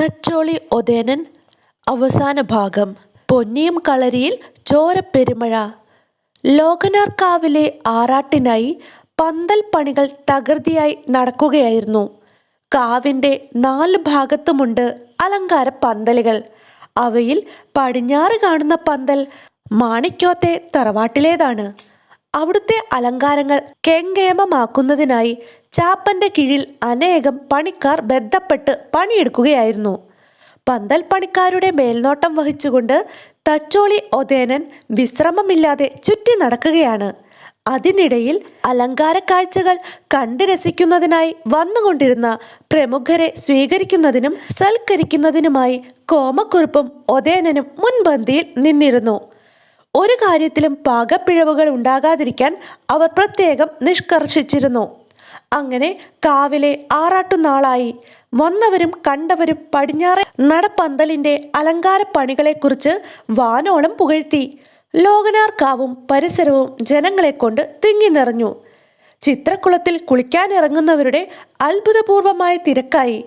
തച്ചോളി ഒതേനൻ അവസാന ഭാഗം. പൊന്നിയും കളരിയിൽ ചോരപ്പെരുമഴ ലോകനാർക്കാവിലെ ആറാട്ടിനായി പന്തൽ പണികൾ തകൃതിയായി നടക്കുകയായിരുന്നു. കാവിന്റെ നാല് ഭാഗത്തുമുണ്ട് അലങ്കാര പന്തലുകൾ. അവയിൽ പടിഞ്ഞാറ് കാണുന്ന പന്തൽ മാണിക്യോത്തെ തറവാട്ടിലേതാണ്. അവിടുത്തെ അലങ്കാരങ്ങൾ കെങ്കേമമാക്കുന്നതിനായി ചാപ്പന്റെ കീഴിൽ അനേകം പണിക്കാർ ബന്ധപ്പെട്ട് പണിയെടുക്കുകയായിരുന്നു. പന്തൽ പണിക്കാരുടെ മേൽനോട്ടം വഹിച്ചുകൊണ്ട് തച്ചോളി ഒതേനൻ വിശ്രമമില്ലാതെ ചുറ്റി നടക്കുകയാണ്. അതിനിടയിൽ അലങ്കാര കാഴ്ചകൾ കണ്ടു രസിക്കുന്നതിനായി വന്നുകൊണ്ടിരുന്ന പ്രമുഖരെ സ്വീകരിക്കുന്നതിനും സൽക്കരിക്കുന്നതിനുമായി കോമക്കുറുപ്പും ഒതേനനും മുൻപന്തിയിൽ നിന്നിരുന്നു. ഒരു കാര്യത്തിലും പാകപ്പിഴവുകൾ ഉണ്ടാകാതിരിക്കാൻ അവർ പ്രത്യേകം നിഷ്കർഷിച്ചിരുന്നു. അങ്ങനെ കാവിലെ ആറാട്ടുനാളായി വന്നവരും കണ്ടവരും പടിഞ്ഞാറെ നടപ്പന്തലിന്റെ അലങ്കാര പണികളെക്കുറിച്ച് വാനോളം പുകഴ്ത്തി. ലോകനാർക്കാവും പരിസരവും ജനങ്ങളെ കൊണ്ട് തിങ്ങി നിറഞ്ഞു. ചിത്രക്കുളത്തിൽ കുളിക്കാനിറങ്ങുന്നവരുടെ അത്ഭുതപൂർവമായ തിരക്കായി.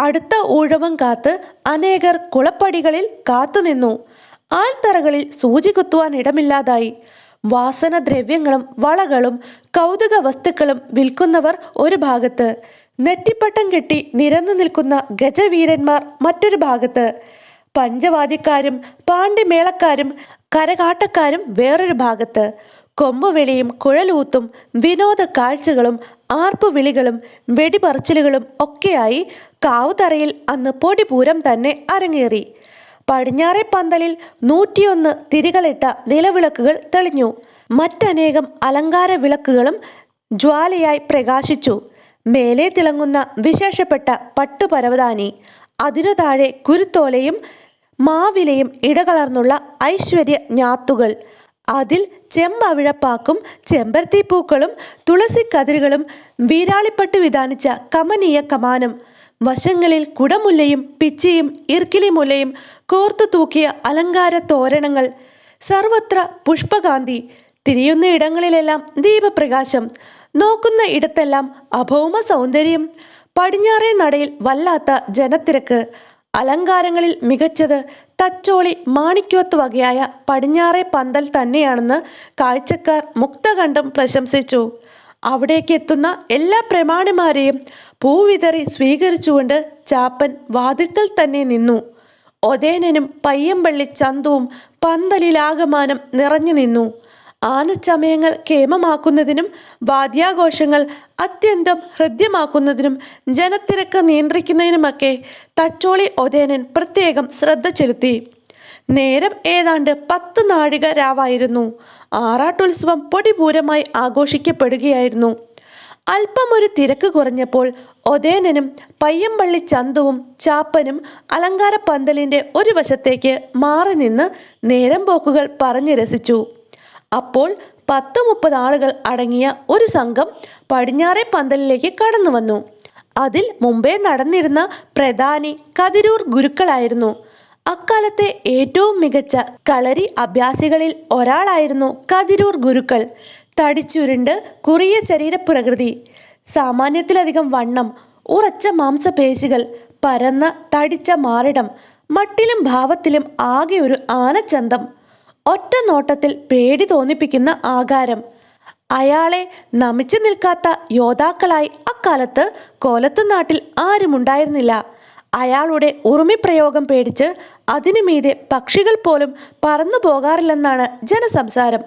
അടുത്ത ഊഴവും കാത്ത് അനേകർ കുളപ്പടികളിൽ കാത്തുനിന്നു. ആൾത്തറകളിൽ സൂചി കുത്തുവാൻ ഇടമില്ലാതായി. വാസനദ്രവ്യങ്ങളും വളകളും കൗതുക വസ്തുക്കളും വിൽക്കുന്നവർ ഒരു ഭാഗത്ത്. നെറ്റിപ്പട്ടം കെട്ടി നിരന്നു നിൽക്കുന്ന ഗജവീരന്മാർ മറ്റൊരു ഭാഗത്ത്. പഞ്ചവാദ്യക്കാരും പാണ്ഡ്യമേളക്കാരും കരകാട്ടക്കാരും വേറൊരു ഭാഗത്ത്. കൊമ്പുവിളിയും കുഴലൂത്തും വിനോദ കാഴ്ചകളും ആർപ്പുവിളികളും വെടിപറച്ചിലുകളും ഒക്കെയായി കാവുതറയിൽ അന്ന് പൊടിപൂരം തന്നെ അരങ്ങേറി. പടിഞ്ഞാറെ പന്തലിൽ നൂറ്റിയൊന്ന് തിരികളിട്ട നിലവിളക്കുകൾ തെളിഞ്ഞു. മറ്റനേകം അലങ്കാര വിളക്കുകളും ജ്വാലയായി പ്രകാശിച്ചു. മേലെ തിളങ്ങുന്ന വിശേഷപ്പെട്ട പട്ടുപരവതാനി. അതിനു താഴെ കുരുത്തോലയും മാവിലയും ഇടകലർന്നുള്ള ഐശ്വര്യ ഞാത്തുകൾ. അതിൽ ചെമ്പവിഴപ്പാക്കും ചെമ്പരത്തിപ്പൂക്കളും തുളസിക്കതിരുകളും വീരാളിപ്പട്ട് വിധാനിച്ച കമനീയ കമാനം. വശങ്ങളിൽ കുടമുല്ലയും പിച്ചിയും ഇർക്കിലിമുല്ലയും കോർത്തു തൂക്കിയ അലങ്കാര തോരണങ്ങൾ സർവത്ര പുഷ്പകാന്തി തിരിയുന്ന ഇടങ്ങളിലെല്ലാം ദീപപ്രകാശം നോക്കുന്ന ഇടത്തെല്ലാം അഭൗമ സൗന്ദര്യം പടിഞ്ഞാറേ നടയിൽ വല്ലാത്ത ജനത്തിരക്ക് അലങ്കാരങ്ങളിൽ മികച്ചത് തച്ചോളി മാണിക്യോത്ത് വകയായ പടിഞ്ഞാറേ പന്തൽ തന്നെയാണെന്ന് കാഴ്ചക്കാർ മുക്തകണ്ഠം പ്രശംസിച്ചു. അവിടേക്ക് എത്തുന്ന എല്ലാ പ്രമാണിമാരെയും പൂവിതറി സ്വീകരിച്ചുകൊണ്ട് ചാപ്പൻ വാതിൽക്കൽ തന്നെ നിന്നു. ഒതേനനും പയ്യമ്പള്ളി ചന്തുവും പന്തലിലാകമാനം നിറഞ്ഞു നിന്നു. ആനച്ചമയങ്ങൾ കേമമാക്കുന്നതിനും വാദ്യാഘോഷങ്ങൾ അത്യന്തം ഹൃദ്യമാക്കുന്നതിനും ജനത്തിരക്ക് നിയന്ത്രിക്കുന്നതിനുമൊക്കെ തച്ചോളി ഒതേനൻ പ്രത്യേകം ശ്രദ്ധ ചെലുത്തി. നേരം ഏതാണ്ട് പത്ത് നാഴിക രാവായിരുന്നു ആറാട്ടുത്സവം പൊടിപൂരമായി ആഘോഷിക്കപ്പെടുകയായിരുന്നു. അല്പം ഒരു തിരക്ക് കുറഞ്ഞപ്പോൾ ഒതേനനും പയ്യമ്പള്ളി ചന്തുവും ചാപ്പനും അലങ്കാര പന്തലിന്റെ ഒരു വശത്തേക്ക് മാറി നിന്ന് നേരം പോക്കുകൾ പറഞ്ഞു രസിച്ചു. അപ്പോൾ പത്ത് മുപ്പത് ആളുകൾ അടങ്ങിയ ഒരു സംഘം പടിഞ്ഞാറേ പന്തലിലേക്ക് കടന്നു വന്നു. അതിൽ മുമ്പേ നടന്നിരുന്ന പ്രധാനി കതിരൂർ ഗുരുക്കളായിരുന്നു. അക്കാലത്തെ ഏറ്റവും മികച്ച കളരി അഭ്യാസികളിൽ ഒരാളായിരുന്നു കതിരൂർ ഗുരുക്കൾ. തടിച്ചുരുണ്ട് കുറിയ ശരീരപ്രകൃതി. സാമാന്യത്തിലധികം വണ്ണം ഉറച്ച മാംസപേശികൾ പരന്ന തടിച്ച മാറിടം മട്ടിലും ഭാവത്തിലും ആകെ ഒരു ആനച്ചന്തം ഒറ്റ നോട്ടത്തിൽ പേടി തോന്നിപ്പിക്കുന്ന ആകാരം. അയാളെ നമിച്ചു നിൽക്കാത്ത യോദ്ധാക്കളായി അക്കാലത്ത് കോലത്ത് നാട്ടിൽ ആരുമുണ്ടായിരുന്നില്ല. അയാളുടെ ഉറുമിപ്രയോഗം പേടിച്ച് അതിനു മീതെ പക്ഷികൾ പോലും പറന്നു പോകാറില്ലെന്നാണ് ജനസംസാരം.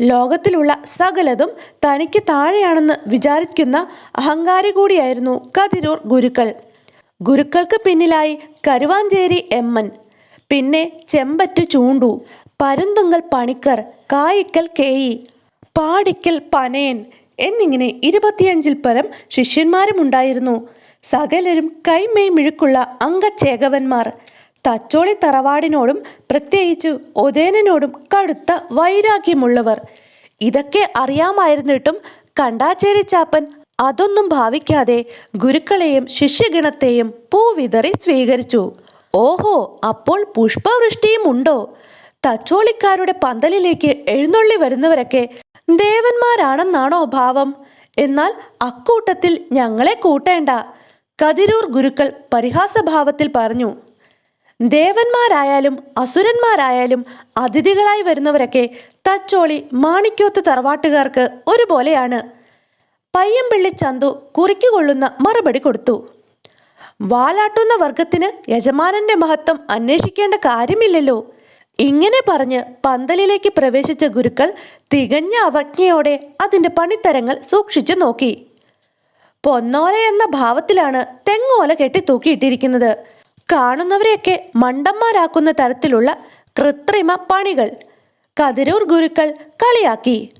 ലോകത്തിലുള്ള സകലതും തനിക്ക് താഴെയാണെന്ന് വിചാരിക്കുന്ന അഹങ്കാരി കൂടിയായിരുന്നു കതിരൂർ ഗുരുക്കൾ. ഗുരുക്കൾക്ക് പിന്നിലായി കരുവാഞ്ചേരി എമ്മൻ പിന്നെ ചെമ്പറ്റ് ചൂണ്ടു പരുന്തുങ്കൽ പണിക്കർ കായിക്കൽ കേയി പാടിക്കൽ പനയൻ എന്നിങ്ങനെ ഇരുപത്തിയഞ്ചിൽ പരം ശിഷ്യന്മാരുമുണ്ടായിരുന്നു. സകലരും കൈമേ മിഴുക്കുള്ള അംഗച്ചേകവന്മാർ തച്ചോളി തറവാടിനോടും പ്രത്യേകിച്ച് ഒതേനോടും കടുത്ത വൈരാഗ്യമുള്ളവർ. ഇതൊക്കെ അറിയാമായിരുന്നിട്ടും കണ്ടാച്ചേരി ചാപ്പൻ അതൊന്നും ഭാവിക്കാതെ ഗുരുക്കളെയും ശിഷ്യഗണത്തെയും പൂവിതറി സ്വീകരിച്ചു. ഓഹോ അപ്പോൾ പുഷ്പവൃഷ്ടിയും ഉണ്ടോ? തച്ചോളിക്കാരുടെ പന്തലിലേക്ക് എഴുന്നള്ളി വരുന്നവരൊക്കെ ദേവന്മാരാണെന്നാണോ ഭാവം? എന്നാൽ അക്കൂട്ടത്തിൽ ഞങ്ങളെ കൂട്ടേണ്ട. കതിരൂർ ഗുരുക്കൾ പരിഹാസഭാവത്തിൽ പറഞ്ഞു. ദേവന്മാരായാലും അസുരന്മാരായാലും അതിഥികളായി വരുന്നവരൊക്കെ തച്ചോളി മാണിക്യോത്ത് തറവാട്ടുകാർക്ക് ഒരുപോലെയാണ്. പയ്യമ്പിള്ളി ചന്തു കുറിക്കുകൊള്ളുന്ന മറുപടി കൊടുത്തു. വാലാട്ടുന്ന വർഗത്തിന് യജമാനന്റെ മഹത്വം അന്വേഷിക്കേണ്ട കാര്യമില്ലല്ലോ. ഇങ്ങനെ പറഞ്ഞ് പന്തലിലേക്ക് പ്രവേശിച്ച ഗുരുക്കൾ തികഞ്ഞ അവജ്ഞയോടെ അതിന്റെ പണിത്തരങ്ങൾ സൂക്ഷിച്ചു നോക്കി. പൊന്നോല എന്ന ഭാവത്തിലാണ് തെങ്ങോല കെട്ടി തൂക്കിയിട്ടിരിക്കുന്നത്. കാണുന്നവരെയൊക്കെ മണ്ടന്മാരാക്കുന്ന തരത്തിലുള്ള കൃത്രിമ പണികൾ കതിരൂർ ഗുരുക്കൾ കളിയാക്കി.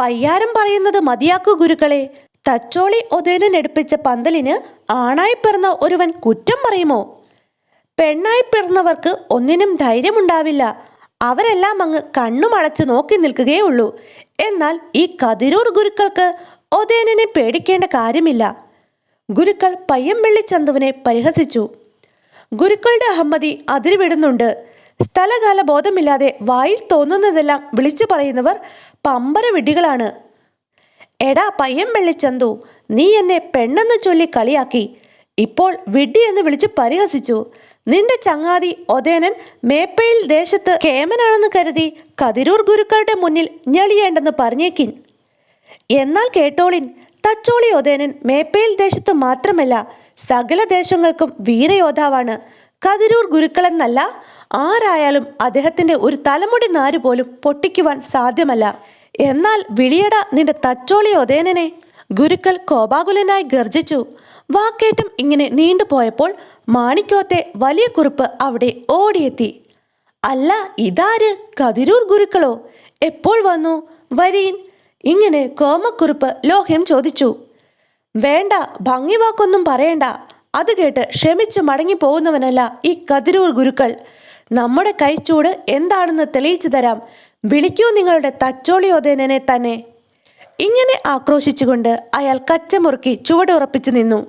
പയ്യാരം പറയുന്നത് മതിയാക്കു ഗുരുക്കളെ തച്ചോളി ഒതേനൻ എടുപ്പിച്ച പന്തലിന് ആണായി പിറന്ന ഒരുവൻ കുറ്റം പറയുമോ? പെണ്ണായി പിറന്നവർക്ക് ഒന്നിനും ധൈര്യമുണ്ടാവില്ല. അവരെല്ലാം അങ്ങ് കണ്ണുമടച്ച് നോക്കി നിൽക്കുകയേ ഉള്ളൂ എന്നാൽ ഈ കതിരൂർ ഗുരുക്കൾക്ക് ഒതേനനെ പേടിക്കേണ്ട കാര്യമില്ല. ഗുരുക്കൾ പയ്യമ്പള്ളി ചന്തുവിനെ പരിഹസിച്ചു. ഗുരുക്കളുടെ അഹമ്മതി അതിരുവിടുന്നുണ്ട്. സ്ഥലകാല ബോധമില്ലാതെ വായിൽ തോന്നുന്നതെല്ലാം വിളിച്ചു പറയുന്നവർ പമ്പര വിഡ്ഢികളാണ്. എടാ പയ്യൻ വെള്ളിച്ചന്തു നീ എന്നെ പെണ്ണെന്ന് ചൊല്ലി കളിയാക്കി. ഇപ്പോൾ വിഡ്ഢി എന്ന് വിളിച്ച് പരിഹസിച്ചു. നിന്റെ ചങ്ങാതി ഒതേനൻ മേപ്പയിൽ ദേശത്ത് കേമനാണെന്ന് കരുതി കതിരൂർ ഗുരുക്കളുടെ മുന്നിൽ ഞെളിയേണ്ടെന്ന് പറഞ്ഞേക്കിൻ. എന്നാൽ കേട്ടോളിൻ തച്ചോളി ഒതേനൻ മേപ്പയിൽ ദേശത്ത് മാത്രമല്ല സകല ദേശങ്ങൾക്കും വീരയോദ്ധാവാണ്. കതിരൂർ ഗുരുക്കളെന്നല്ല ആരായാലും അദ്ദേഹത്തിന്റെ ഒരു തലമുടി നാര് പോലും പൊട്ടിക്കുവാൻ സാധ്യമല്ല. എന്നാൽ വിളിയട നിന്റെ തച്ചോളി ഒതേനനെ. ഗുരുക്കൾ കോപാകുലനായി ഗർജിച്ചു വാക്കേറ്റം ഇങ്ങനെ നീണ്ടുപോയപ്പോൾ മാണിക്കോത്തെ വലിയ കുറിപ്പ് അവിടെ ഓടിയെത്തി. അല്ല ഇതാര്? കതിരൂർ ഗുരുക്കളോ? എപ്പോൾ വന്നു? വരീൻ? ഇങ്ങനെ കോമക്കുറിപ്പ് ലോഹ്യം ചോദിച്ചു. വേണ്ട ഭംഗി വാക്കൊന്നും പറയണ്ട. അത് കേട്ട് ക്ഷമിച്ച് മടങ്ങി പോകുന്നവനല്ല ഈ കതിരൂർ ഗുരുക്കൾ. നമ്മുടെ കൈച്ചൂട് എന്താണെന്ന് തെളിയിച്ചു തരാം. വിളിക്കൂ നിങ്ങളുടെ തച്ചോളിയോദേനെ തന്നെ. ഇങ്ങനെ ആക്രോശിച്ചുകൊണ്ട് അയാൾ കച്ചമുറുക്കി ചുവടുറപ്പിച്ചു നിന്നു.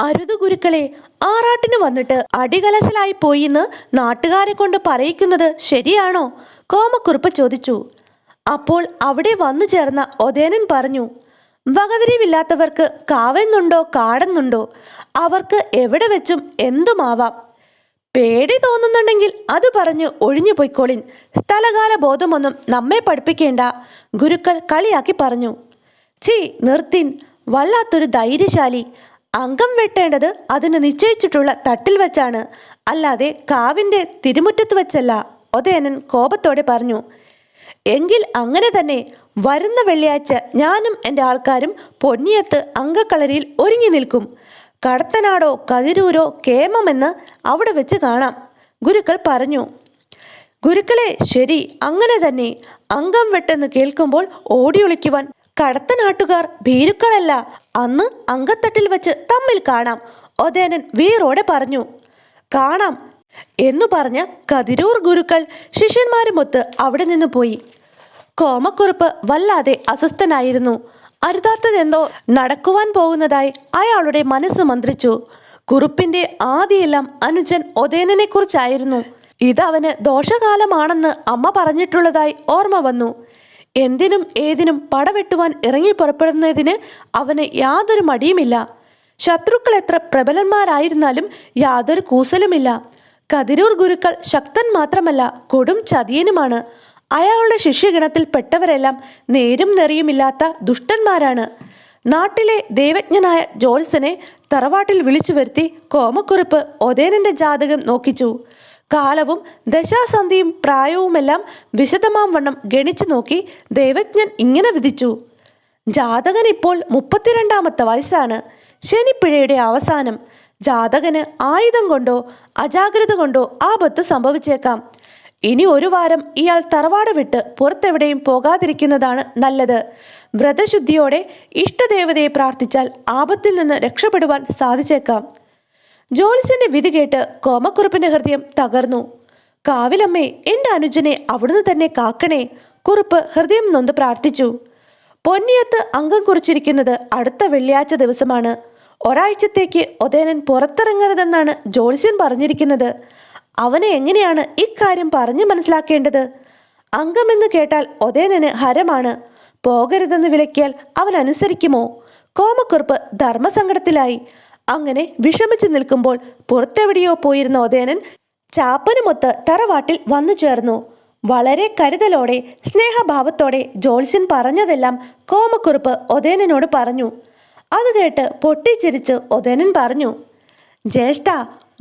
അരുത് ഗുരുക്കളെ ആറാട്ടിന് വന്നിട്ട് അടികലശലായി പോയിന്ന് നാട്ടുകാരെ കൊണ്ട് പറയിക്കുന്നത് ശരിയാണോ? കോമക്കുറുപ്പ് ചോദിച്ചു. അപ്പോൾ അവിടെ വന്നു ചേർന്ന ഒതേനൻ പറഞ്ഞു വകതിരിവില്ലാത്തവർക്ക് കാവെന്നുണ്ടോ കാടെന്നുണ്ടോ? അവർക്ക് എവിടെ വെച്ചും എന്തുമാവാം. പേടി തോന്നുന്നുണ്ടെങ്കിൽ അത് പറഞ്ഞ് ഒഴിഞ്ഞു പൊയ്ക്കോളിൻ. സ്ഥലകാല ബോധമൊന്നും നമ്മെ പഠിപ്പിക്കേണ്ട. ഗുരുക്കൾ കളിയാക്കി പറഞ്ഞു. ചീ നിർത്തിൻ. വല്ലാത്തൊരു ധൈര്യശാലി. അംഗം വെട്ടേണ്ടത് അതിന് നിശ്ചയിച്ചിട്ടുള്ള തട്ടിൽ വെച്ചാണ്. അല്ലാതെ കാവിന്റെ തിരുമുറ്റത്ത് വെച്ചല്ല. ഒതേനൻ കോപത്തോടെ പറഞ്ഞു. എങ്കിൽ അങ്ങനെ തന്നെ വരുന്ന വെള്ളിയാഴ്ച ഞാനും എന്റെ ആൾക്കാരും പൊന്നിയത്ത് അങ്കക്കളരിയിൽ ഒരുങ്ങി നിൽക്കും. കടത്തനാടോ കതിരൂരോ കേമമെന്ന് അവിടെ വെച്ച് കാണാം. ഗുരുക്കൾ പറഞ്ഞു ഗുരുക്കളെ ശരി അങ്ങനെ തന്നെ. അംഗം വെട്ടെന്ന് കേൾക്കുമ്പോൾ ഓടിയൊളിക്കുവാൻ കടത്തനാട്ടുകാർ ഭീരുക്കളല്ല. അന്ന് അങ്കത്തട്ടിൽ വെച്ച് തമ്മിൽ കാണാം ഒതേനൻ വീറോടെ പറഞ്ഞു. കാണാം എന്നു പറഞ്ഞ കതിരൂർ ഗുരുക്കൾ ശിഷ്യന്മാരുമൊത്ത് അവിടെ നിന്ന് പോയി. കോമക്കുറുപ്പ് വല്ലാതെ അസ്വസ്ഥനായിരുന്നു. അരുതാത്തതെന്തോ നടക്കുവാൻ പോകുന്നതായി അയാളുടെ മനസ്സ് മന്ത്രിച്ചു. കുറുപ്പിന്റെ ആദിയെല്ലാം അനുജൻ ഒതേനനെ കുറിച്ചായിരുന്നു ഇതവന് ദോഷകാലമാണെന്ന് അമ്മ പറഞ്ഞിട്ടുള്ളതായി ഓർമ്മ വന്നു. എന്തിനും ഏതിനും പടവെട്ടുവാൻ ഇറങ്ങി പുറപ്പെടുന്നതിന് അവന് യാതൊരു മടിയുമില്ല. ശത്രുക്കൾ എത്ര പ്രബലന്മാരായിരുന്നാലും യാതൊരു കൂസലുമില്ല. കതിരൂർ ഗുരുക്കൾ ശക്തൻ മാത്രമല്ല കൊടും ചതിയനുമാണ്. അയാളുടെ ശിഷ്യഗണത്തിൽ പെട്ടവരെല്ലാം നേരും നെറിയുമില്ലാത്ത ദുഷ്ടന്മാരാണ്. നാട്ടിലെ ദൈവജ്ഞനായ ജോത്സനെ തറവാട്ടിൽ വിളിച്ചു വരുത്തി കോമക്കുറിപ്പ് ഒതേനന്റെ ജാതകം നോക്കിച്ചു. കാലവും ദശാസന്ധിയും പ്രായവുമെല്ലാം വിശദമാം വണ്ണം ഗണിച്ചു നോക്കി ദൈവജ്ഞൻ ഇങ്ങനെ വിധിച്ചു. ജാതകൻ ഇപ്പോൾ മുപ്പത്തിരണ്ടാമത്തെ വയസ്സാണ്. ശനിപ്പിഴയുടെ അവസാനം. ജാതകന് ആയുധം കൊണ്ടോ അജാഗ്രത കൊണ്ടോ ആപത്ത് സംഭവിച്ചേക്കാം. ഇനി ഒരു വാരം ഇയാൾ തറവാട് വിട്ട് പുറത്തെവിടെയും പോകാതിരിക്കുന്നതാണ് നല്ലത്. വ്രതശുദ്ധിയോടെ ഇഷ്ടദേവതയെ പ്രാർത്ഥിച്ചാൽ ആപത്തിൽ നിന്ന് രക്ഷപ്പെടുവാൻ സാധിച്ചേക്കാം. ജോലിസിന്റെ വിധി കേട്ട് കോമക്കുറുപ്പിന്റെ ഹൃദയം തകർന്നു. കാവിലമ്മേ എന്റെ അനുജനെ അവിടുന്ന് തന്നെ കാക്കണേ കുറുപ്പ് ഹൃദയം നൊന്ത് പ്രാർത്ഥിച്ചു. പൊന്നിയത്ത് അംഗം കുറിച്ചിരിക്കുന്നത് അടുത്ത വെള്ളിയാഴ്ച ദിവസമാണ്. ഒരാഴ്ചത്തേക്ക് ഒതേനൻ പുറത്തിറങ്ങരുതെന്നാണ് ജോൽസ്യൻ പറഞ്ഞിരിക്കുന്നത്. അവനെ എങ്ങനെയാണ് ഇക്കാര്യം പറഞ്ഞു മനസ്സിലാക്കേണ്ടത്? അംഗമെന്ന് കേട്ടാൽ ഒതേനന് ഹരമാണ്. പോകരുതെന്ന് വിലക്കിയാൽ അവൻ അനുസരിക്കുമോ? കോമക്കുറുപ്പ് ധർമ്മസങ്കടത്തിലായി. അങ്ങനെ വിഷമിച്ചു നിൽക്കുമ്പോൾ പുറത്തെവിടെയോ പോയിരുന്ന ഒതേനൻ ചാപ്പനുമൊത്ത് തറവാട്ടിൽ വന്നു ചേർന്നു. വളരെ കരുതലോടെ സ്നേഹഭാവത്തോടെ ജോൽസ്യൻ പറഞ്ഞതെല്ലാം കോമക്കുറുപ്പ് ഒതേനോട് പറഞ്ഞു. അത് കേട്ട് പൊട്ടിച്ചിരിച്ച് ഒതേനൻ പറഞ്ഞു ജ്യേഷ്ഠ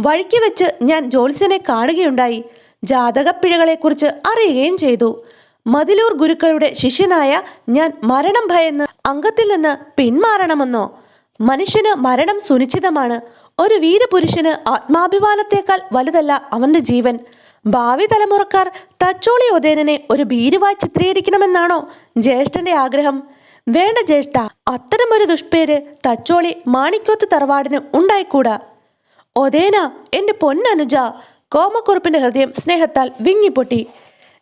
വഴിക്ക് വെച്ച് ഞാൻ ജോത്സ്യനെ കാണുകയുണ്ടായി. ജാതകപ്പിഴകളെക്കുറിച്ച് അറിയുകയും ചെയ്തു. മതിലൂർ ഗുരുക്കളുടെ ശിഷ്യനായ ഞാൻ മരണം ഭയന്ന് അംഗത്തിൽ നിന്ന് പിന്മാറണമെന്നോ? മനുഷ്യന് മരണം സുനിശ്ചിതമാണ്. ഒരു വീരപുരുഷന് ആത്മാഭിമാനത്തേക്കാൾ വലുതല്ല അവന്റെ ജീവൻ. ഭാവി തലമുറക്കാർ തച്ചോളി ഒതേനനെ ഒരു ഭീരുവായി ചിത്രീകരിക്കണമെന്നാണോ ജ്യേഷ്ഠന്റെ ആഗ്രഹം? വേണ്ട ജ്യേഷ്ഠ അത്തരമൊരു ദുഷ്പേര് തച്ചോളി മാണിക്കോത്ത് തറവാടിന് ഉണ്ടായിക്കൂടാ? ഒതേന എന്റെ പൊന്നനുജ കോമക്കുറുപ്പിന്റെ ഹൃദയം സ്നേഹത്താൽ വിങ്ങിപ്പൊട്ടി.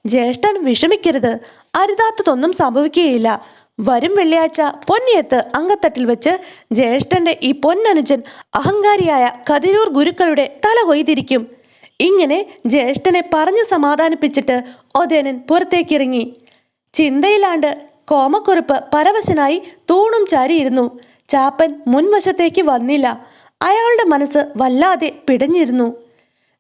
ജ്യേഷ്ഠൻ വിഷമിക്കരുത് അരുതാത്തതൊന്നും സംഭവിക്കുകയില്ല. വരും വെള്ളിയാഴ്ച പൊന്നിയത്ത് അങ്കത്തട്ടിൽ വെച്ച് ജ്യേഷ്ഠന്റെ ഈ പൊന്നനുജൻ അഹങ്കാരിയായ കതിരൂർ ഗുരുക്കളുടെ തല കൊയ്തിരിക്കും. ഇങ്ങനെ ജ്യേഷ്ഠനെ പറഞ്ഞു സമാധാനിപ്പിച്ചിട്ട് ഒതേനൻ പുറത്തേക്കിറങ്ങി. ചിന്തയിലാണ്ട് കോമക്കുറുപ്പ് പരവശനായി തൂണും ചാരിയിരുന്നു. ചാപ്പൻ മുൻവശത്തേക്ക് വന്നില്ല. അയാളുടെ മനസ്സ് വല്ലാതെ പിടഞ്ഞിരുന്നു.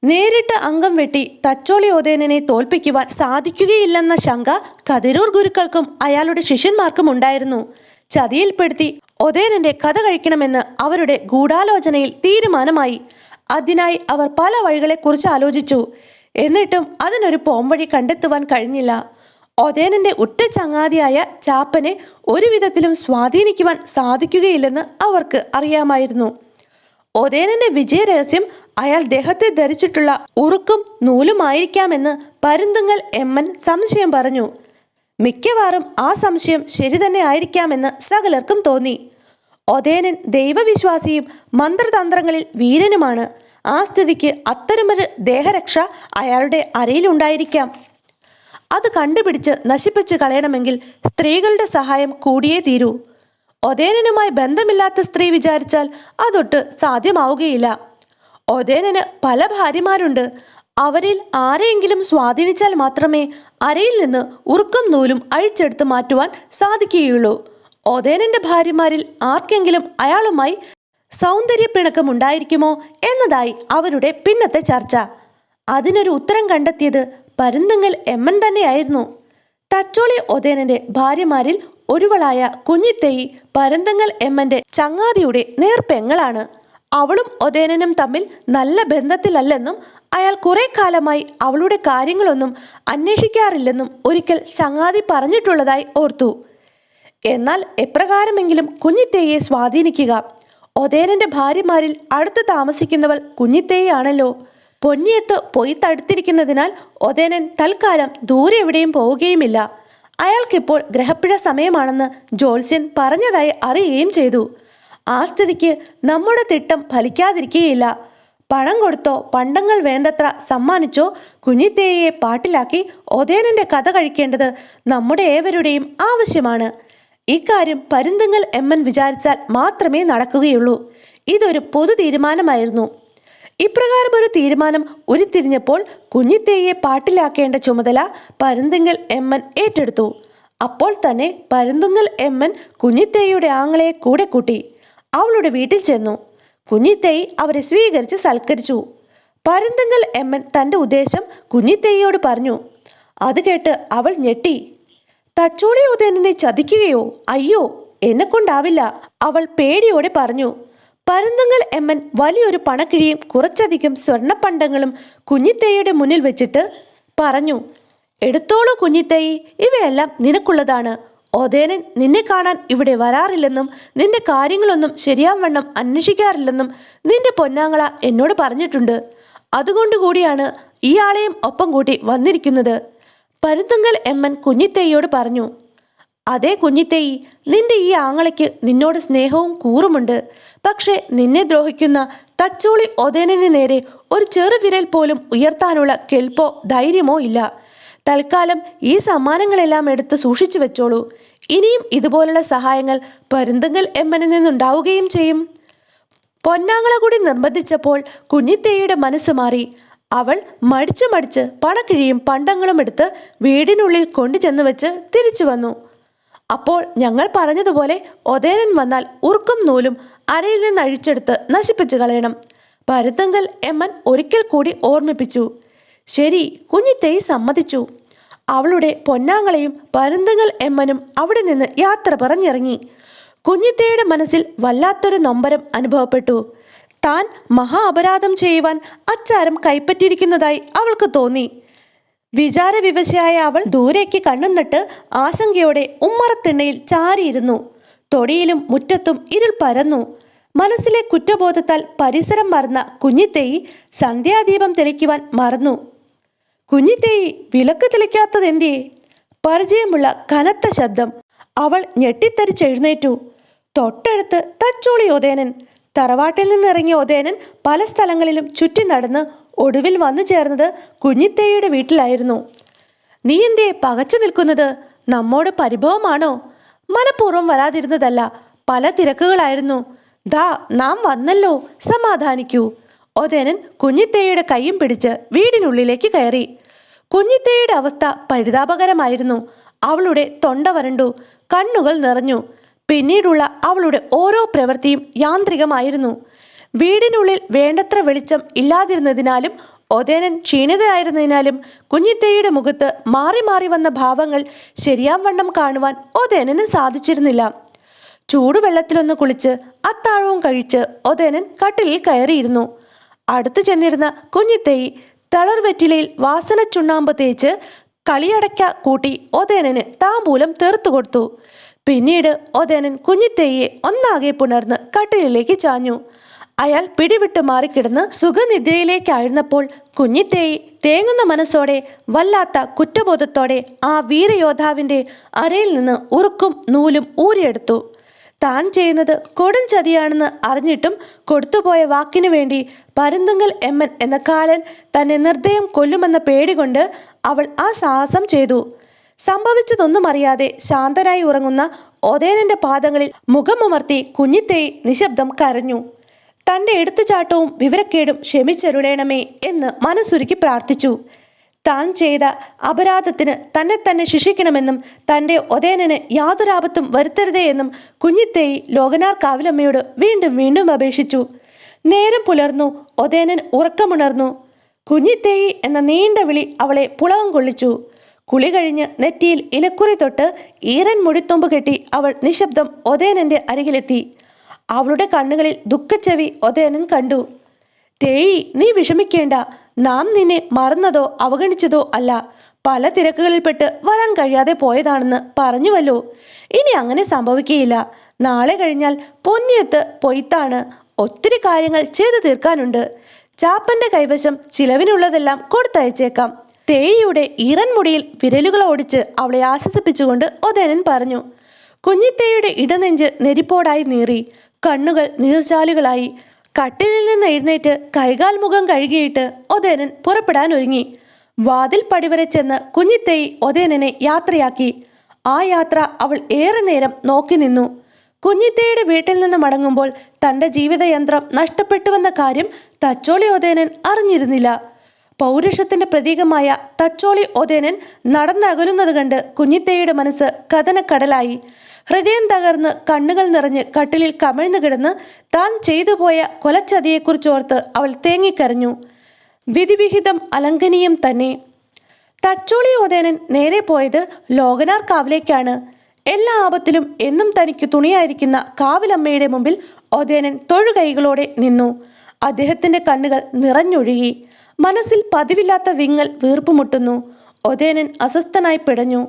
നേരിട്ട് അംഗം വെട്ടി തച്ചോളി ഓതേനനെ തോൽപ്പിക്കുവാൻ സാധിക്കുകയില്ലെന്ന ശങ്ക കതിരൂർ ഗുരുക്കൾക്കും അയാളുടെ ശിഷ്യന്മാർക്കും ഉണ്ടായിരുന്നു. ചതിയിൽപ്പെടുത്തി ഒതേനന്റെ കഥ കഴിക്കണമെന്ന് അവരുടെ ഗൂഢാലോചനയിൽ തീരുമാനമായി. അതിനായി അവർ പല വഴികളെക്കുറിച്ച് ആലോചിച്ചു. എന്നിട്ടും അതിനൊരു പോംവഴി കണ്ടെത്തുവാൻ കഴിഞ്ഞില്ല. ഒതേനന്റെ ഉറ്റ ചങ്ങാതിയായ ചാപ്പനെ ഒരു വിധത്തിലും സ്വാധീനിക്കുവാൻ സാധിക്കുകയില്ലെന്ന് അവർക്ക് അറിയാമായിരുന്നു. ഒതേനന്റെ വിജയരഹസ്യം അയാൾ ദേഹത്തെ ധരിച്ചിട്ടുള്ള ഉറുക്കും നൂലുമായിരിക്കാമെന്ന് പരുന്തുങ്ങൽ എമ്മൻ സംശയം പറഞ്ഞു. മിക്കവാറും ആ സംശയം ശരി തന്നെ ആയിരിക്കാമെന്ന് സകലർക്കും തോന്നി. ഒതേനൻ ദൈവവിശ്വാസിയും മന്ത്രതന്ത്രങ്ങളിൽ വീരനുമാണ്. ആ സ്ഥിതിക്ക് അത്തരമൊരു ദേഹരക്ഷ അയാളുടെ അരയിലുണ്ടായിരിക്കാം. അത് കണ്ടുപിടിച്ച് നശിപ്പിച്ചു കളയണമെങ്കിൽ സ്ത്രീകളുടെ സഹായം കൂടിയേ തീരൂ. ഒതേനനുമായി ബന്ധമില്ലാത്ത സ്ത്രീ വിചാരിച്ചാൽ അതൊട്ട് സാധ്യമാവുകയില്ല. ഒതേനന് പല ഭാര്യമാരുണ്ട്. അവരിൽ ആരെയെങ്കിലും സ്വാധീനിച്ചാൽ മാത്രമേ അരയിൽ നിന്ന് ഉറുക്കും നൂലും അഴിച്ചെടുത്ത് മാറ്റുവാൻ സാധിക്കുകയുള്ളൂ. ഒതേനന്റെ ഭാര്യമാരിൽ ആർക്കെങ്കിലും അയാളുമായി സൗന്ദര്യ ഉണ്ടായിരിക്കുമോ എന്നതായി അവരുടെ പിന്നത്തെ ചർച്ച. അതിനൊരു ഉത്തരം കണ്ടെത്തിയത് പരുന്തങ്ങൽ എമ്മൻ തന്നെയായിരുന്നു. തച്ചോളി ഒതേനന്റെ ഭാര്യമാരിൽ ഒരുവളായ കുഞ്ഞിത്തേയി പരന്തങ്ങൽ എമ്മന്റെ ചങ്ങാതിയുടെ നേർപ്പെങ്ങളാണ്. അവളും ഒതേനനും തമ്മിൽ നല്ല ബന്ധത്തിലല്ലെന്നും അയാൾ കുറെ കാലമായി അവളുടെ കാര്യങ്ങളൊന്നും അന്വേഷിക്കാറില്ലെന്നും ഒരിക്കൽ ചങ്ങാതി പറഞ്ഞിട്ടുള്ളതായി ഓർത്തു. എന്നാൽ എപ്രകാരമെങ്കിലും കുഞ്ഞിത്തേയെ സ്വാധീനിക്കുക. ഒതേനന്റെ ഭാര്യമാരിൽ അടുത്ത് താമസിക്കുന്നവൾ കുഞ്ഞിത്തേയാണല്ലോ പൊന്നിയത്ത് പോയി തടുത്തിരിക്കുന്നതിനാൽ ഒതേനൻ തൽക്കാലം ദൂരെ എവിടെയും പോവുകയുമില്ല. അയാൾക്കിപ്പോൾ ഗ്രഹപ്പിഴ സമയമാണെന്ന് ജോത്സ്യൻ പറഞ്ഞതായി അറിയുകയും ചെയ്തു. ആ സ്ഥിതിക്ക് നമ്മുടെ തിട്ടം ഫലിക്കാതിരിക്കുകയില്ല. പണം കൊടുത്തോ പണ്ടങ്ങൾ വേണ്ടത്ര സമ്മാനിച്ചോ കുഞ്ഞിത്തേയെ പാട്ടിലാക്കി ഒതേനന്റെ കഥ കഴിക്കേണ്ടത് നമ്മുടെ ഏവരുടെയും ആവശ്യമാണ്. ഇക്കാര്യം പരുന്തുങ്ങൽ എമ്മൻ വിചാരിച്ചാൽ മാത്രമേ നടക്കുകയുള്ളൂ. ഇതൊരു പൊതു തീരുമാനമായിരുന്നു. ഇപ്രകാരം ഒരു തീരുമാനം ഉരുത്തിരിഞ്ഞപ്പോൾ കുഞ്ഞിത്തേയെ പാട്ടിലാക്കേണ്ട ചുമതല പരുന്തിങ്കൽ എമ്മൻ ഏറ്റെടുത്തു. അപ്പോൾ തന്നെ പരുന്തുങ്ങൽ എമ്മൻ കുഞ്ഞിത്തേയുടെ ആങ്ങളെ കൂടെ കൂട്ടി. അവളുടെ വീട്ടിൽ ചെന്നു. കുഞ്ഞിത്തേയി അവരെ സ്വീകരിച്ച് സൽക്കരിച്ചു. പരുന്തുങ്ങൽ എമ്മൻ തന്റെ ഉദ്ദേശം കുഞ്ഞിത്തേയോട് പറഞ്ഞു. അത് കേട്ട് അവൾ ഞെട്ടി. തച്ചോളി ഉദയനെ ചതിക്കുകയോ? അയ്യോ എന്നെ കൊണ്ടാവില്ല അവൾ പേടിയോടെ പറഞ്ഞു. പരുന്തങ്ങൽ എമ്മൻ വലിയൊരു പണക്കിഴിയും കുറച്ചധികം സ്വർണപ്പണ്ടങ്ങളും കുഞ്ഞിത്തേയുടെ മുന്നിൽ വെച്ചിട്ട് പറഞ്ഞു എടുത്തോളൂ കുഞ്ഞിത്തേയി ഇവയെല്ലാം നിനക്കുള്ളതാണ്. ഒതേനൻ നിന്നെ കാണാൻ ഇവിടെ വരാറില്ലെന്നും നിന്റെ കാര്യങ്ങളൊന്നും ശരിയാവണ്ണം അന്വേഷിക്കാറില്ലെന്നും നിന്റെ പൊന്നാങ്ങള എന്നോട് പറഞ്ഞിട്ടുണ്ട്. അതുകൊണ്ട് കൂടിയാണ് ആളെയും ഒപ്പം കൂട്ടി വന്നിരിക്കുന്നത്. പരുത്തുങ്കൽ എമ്മൻ കുഞ്ഞിത്തേയോട് പറഞ്ഞു അതേ കുഞ്ഞിത്തേയി നിന്റെ ഈ ആങ്ങളയ്ക്ക് നിന്നോട് സ്നേഹവും കൂറുമുണ്ട്. പക്ഷേ നിന്നെ ദ്രോഹിക്കുന്ന തച്ചോളി ഒതേനന് നേരെ ഒരു ചെറുവിരൽ പോലും ഉയർത്താനുള്ള കെൽപ്പോ ധൈര്യമോ ഇല്ല. തൽക്കാലം ഈ സമ്മാനങ്ങളെല്ലാം എടുത്ത് സൂക്ഷിച്ചു വെച്ചോളൂ. ഇനിയും ഇതുപോലുള്ള സഹായങ്ങൾ പരുന്തങ്കൽ എമ്മനിൽ നിന്നുണ്ടാവുകയും ചെയ്യും. പൊന്നാങ്ങള കൂടി നിർബന്ധിച്ചപ്പോൾ കുഞ്ഞിത്തേയുടെ മനസ്സ് മാറി. അവൾ മടിച്ചു മടിച്ച് പണക്കിഴിയും പണ്ടങ്ങളും എടുത്ത് വീടിനുള്ളിൽ കൊണ്ടുചെന്ന് വെച്ച് തിരിച്ചു വന്നു. അപ്പോൾ ഞങ്ങൾ പറഞ്ഞതുപോലെ ഒതേനൻ വന്നാൽ ഉറുക്കും നൂലും അരയിൽ നിന്ന് അഴിച്ചെടുത്ത് നശിപ്പിച്ചു കളയണം. പരുത്തങ്കൽ എമ്മൻ ഒരിക്കൽ കൂടി ഓർമ്മിപ്പിച്ചു. ശരി കുഞ്ഞിത്തേയി സമ്മതിച്ചു. അവളുടെ പൊന്നാങ്ങളെയും പരുന്തങ്ങൾ എമ്മനും അവിടെ നിന്ന് യാത്ര പറഞ്ഞിറങ്ങി. കുഞ്ഞിത്തേയുടെ മനസ്സിൽ വല്ലാത്തൊരു നൊമ്പരം അനുഭവപ്പെട്ടു. താൻ മഹാ അപരാധം ചെയ്യുവാൻ അച്ചാരം കൈപ്പറ്റിയിരിക്കുന്നതായി അവൾക്ക് തോന്നി. വിചാരവിവശയായ അവൾ ദൂരേക്ക് കണ്ണുന്നിട്ട് ആശങ്കയോടെ ഉമ്മറത്തിണ്ണയിൽ ചാരിയിരുന്നു. തൊടിയിലും മുറ്റത്തും ഇരുൾ പരന്നു. മനസ്സിലെ കുറ്റബോധത്താൽ പരിസരം മറന്ന കുഞ്ഞിത്തേയി സന്ധ്യാദീപം തെളിക്കുവാൻ മറന്നു. കുഞ്ഞിത്തേയി വിളക്ക് തെളിക്കാത്തതെന്തേ പരിചയമുള്ള കനത്ത ശബ്ദം. അവൾ ഞെട്ടിത്തരിച്ചെഴുന്നേറ്റു തൊട്ടടുത്ത് തച്ചോളി ഒതേനൻ തറവാട്ടിൽ നിന്നിറങ്ങിയ ഉദയനൻ പല സ്ഥലങ്ങളിലും ചുറ്റി നടന്ന് ഒടുവിൽ വന്നു ചേർന്നത് കുഞ്ഞിത്തേയുടെ വീട്ടിലായിരുന്നു. നീ എന്തേ പകച്ചു നിൽക്കുന്നത്? നമ്മോട് പരിഭവമാണോ? മനഃപൂർവം വരാതിരുന്നതല്ല പല തിരക്കുകളായിരുന്നു. ദാ നാം വന്നല്ലോ സമാധാനിക്കൂ. ഒതേനൻ കുഞ്ഞിത്തേയുടെ കൈയും പിടിച്ച് വീടിനുള്ളിലേക്ക് കയറി. കുഞ്ഞിത്തേയുടെ അവസ്ഥ പരിതാപകരമായിരുന്നു. അവളുടെ തൊണ്ട വരണ്ടു കണ്ണുകൾ നിറഞ്ഞു. പിന്നീടുള്ള അവളുടെ ഓരോ പ്രവൃത്തിയും യാന്ത്രികമായിരുന്നു. വീടിനുള്ളിൽ വേണ്ടത്ര വെളിച്ചം ഇല്ലാതിരുന്നതിനാലും ഒതേനൻ ക്ഷീണിതയായിരുന്നതിനാലും കുഞ്ഞിത്തേയുടെ മുഖത്ത് മാറി മാറി വന്ന ഭാവങ്ങൾ ശരിയാവണ്ണം കാണുവാൻ ഒതേനന് സാധിച്ചിരുന്നില്ല. ചൂടുവെള്ളത്തിലൊന്ന് കുളിച്ച് അത്താഴവും കഴിച്ച് ഒതേനൻ കട്ടിലിൽ കയറിയിരുന്നു. അടുത്തു ചെന്നിരുന്ന കുഞ്ഞിത്തേയി തളർവെറ്റിലയിൽ വാസന ചുണ്ണാമ്പ് തേച്ച് കളിയടയ്ക്ക കൂട്ടി ഒതേനന് താമ്പൂലം തെറുത്തു കൊടുത്തു പിന്നീട് ഒതേനൻ കുഞ്ഞിത്തേയെ ഒന്നാകെ പുണർന്ന് കട്ടിലിലേക്ക് ചാഞ്ഞു. അയാൾ പിടിവിട്ട് മാറിക്കിടന്ന് സുഖനിദ്രയിലേക്കായിരുന്നപ്പോൾ കുഞ്ഞിത്തേയി തേങ്ങുന്ന മനസ്സോടെ വല്ലാത്ത കുറ്റബോധത്തോടെ ആ വീരയോദ്ധാവിന്റെ അരയിൽ നിന്ന് ഉറുക്കും നൂലും ഊരിയെടുത്തു. താൻ ചെയ്യുന്നത് കൊടും ചതിയാണെന്ന് അറിഞ്ഞിട്ടും കൊടുത്തുപോയ വാക്കിനു വേണ്ടി പരുന്തുങ്ങൽ എമ്മൻ എന്ന കാലൻ തന്നെ നിർദ്ദയം കൊല്ലുമെന്ന പേടികൊണ്ട് അവൾ ആ സാഹസം ചെയ്തു. സംഭവിച്ചതൊന്നും അറിയാതെ ശാന്തനായി ഉറങ്ങുന്ന ഒതേനന്റെ പാദങ്ങളിൽ മുഖമമർത്തി കുഞ്ഞിത്തേയി നിശബ്ദം കരഞ്ഞു. തന്റെ എടുത്തുചാട്ടവും വിവരക്കേടും ക്ഷമിച്ചരുളേണമേ എന്ന് മനസ്സുരുക്കി പ്രാർത്ഥിച്ചു. താൻ ചെയ്ത അപരാധത്തിന് തന്നെ തന്നെ ശിക്ഷിക്കണമെന്നും തന്റെ ഒതേനന് യാതൊരാപത്തും വരുത്തരുതേ എന്നും കുഞ്ഞിത്തേയി ലോകനാർ കാവിലമ്മയോട് വീണ്ടും വീണ്ടും അപേക്ഷിച്ചു. നേരം പുലർന്നു ഒതേനൻ ഉറക്കമുണർന്നു. കുഞ്ഞിത്തേയി എന്ന നീണ്ട വിളി അവളെ പുളകം കൊള്ളിച്ചു. കുളി കഴിഞ്ഞ് നെറ്റിയിൽ ഇലക്കുറി തൊട്ട് ഈറൻ മുടിത്തൊമ്പ് കെട്ടി അവൾ നിശബ്ദം ഒതേനന്റെ അരികിലെത്തി. അവളുടെ കണ്ണുകളിൽ ദുഃഖച്ചെവി ഒതേനൻ കണ്ടു. തേയി നീ വിഷമിക്കേണ്ട. നാം നിന്നെ മറന്നതോ അവഗണിച്ചതോ അല്ല. പല തിരക്കുകളിൽപ്പെട്ട് വരാൻ കഴിയാതെ പോയതാണെന്ന് പറഞ്ഞുവല്ലോ. ഇനി അങ്ങനെ സംഭവിക്കുകയില്ല. നാളെ കഴിഞ്ഞാൽ പൊന്നിയത്ത് പൊയ്ത്താണ്. ഒത്തിരി കാര്യങ്ങൾ ചെയ്തു തീർക്കാനുണ്ട്. ചാപ്പന്റെ കൈവശം ചിലവിനുള്ളതെല്ലാം കൊടുത്തയച്ചേക്കാം. തേയിയുടെ ഈറൻ മുടിയിൽ വിരലുകൾ ഓടിച്ച് അവളെ ആശ്വസിപ്പിച്ചുകൊണ്ട് ഒതേനൻ പറഞ്ഞു കുഞ്ഞിത്തേയുടെ ഇടനെഞ്ച് നെരിപ്പോടായി നീറി കണ്ണുകൾ നീർചാലുകളായി കട്ടിലിൽ നിന്ന് എഴുന്നേറ്റ് കൈകാൽ മുഖം കഴുകിയിട്ട് ഒതേനൻ പുറപ്പെടാൻ ഒരുങ്ങി. വാതിൽ പടിവരെ ചെന്ന് കുഞ്ഞിത്തേയി ഒതേനനെ യാത്രയാക്കി. ആ യാത്ര അവൾ ഏറെ നേരം നോക്കി നിന്നു. കുഞ്ഞിത്തേയുടെ വീട്ടിൽ നിന്ന് മടങ്ങുമ്പോൾ തന്റെ ജീവിതയന്ത്രം നഷ്ടപ്പെട്ടുവെന്ന കാര്യം തച്ചോളി ഒതേനൻ അറിഞ്ഞിരുന്നില്ല. പൗരുഷത്തിന്റെ പ്രതീകമായ തച്ചോളി ഒതേനൻ നടന്നകലുന്നത് കണ്ട് കുഞ്ഞിത്തേയുടെ മനസ്സ് കഥനക്കടലായി. ഹൃദയം തകർന്ന് കണ്ണുകൾ നിറഞ്ഞ് കട്ടിലിൽ കമിഴ്ന്നു കിടന്ന് താൻ ചെയ്തു പോയ കൊലച്ചതിയെക്കുറിച്ചോർത്ത് അവൾ തേങ്ങിക്കരഞ്ഞു. വിധിവിഹിതം അലങ്കനീയം തന്നെ. തച്ചോളി ഒതേനൻ നേരെ പോയത് ലോകനാർ കാവിലേക്കാണ്. എല്ലാ ആപത്തിലും എന്നും തനിക്ക് തുണിയായിരിക്കുന്ന കാവിലമ്മയുടെ മുമ്പിൽ ഒതേനൻ തൊഴുകൈകളോടെ നിന്നു. അദ്ദേഹത്തിന്റെ കണ്ണുകൾ നിറഞ്ഞൊഴുകി. മനസ്സിൽ പതിവില്ലാത്ത വിങ്ങൽ വീർപ്പുമുട്ടുന്നു ഒതേനൻ അസ്വസ്ഥനായി പിടഞ്ഞു.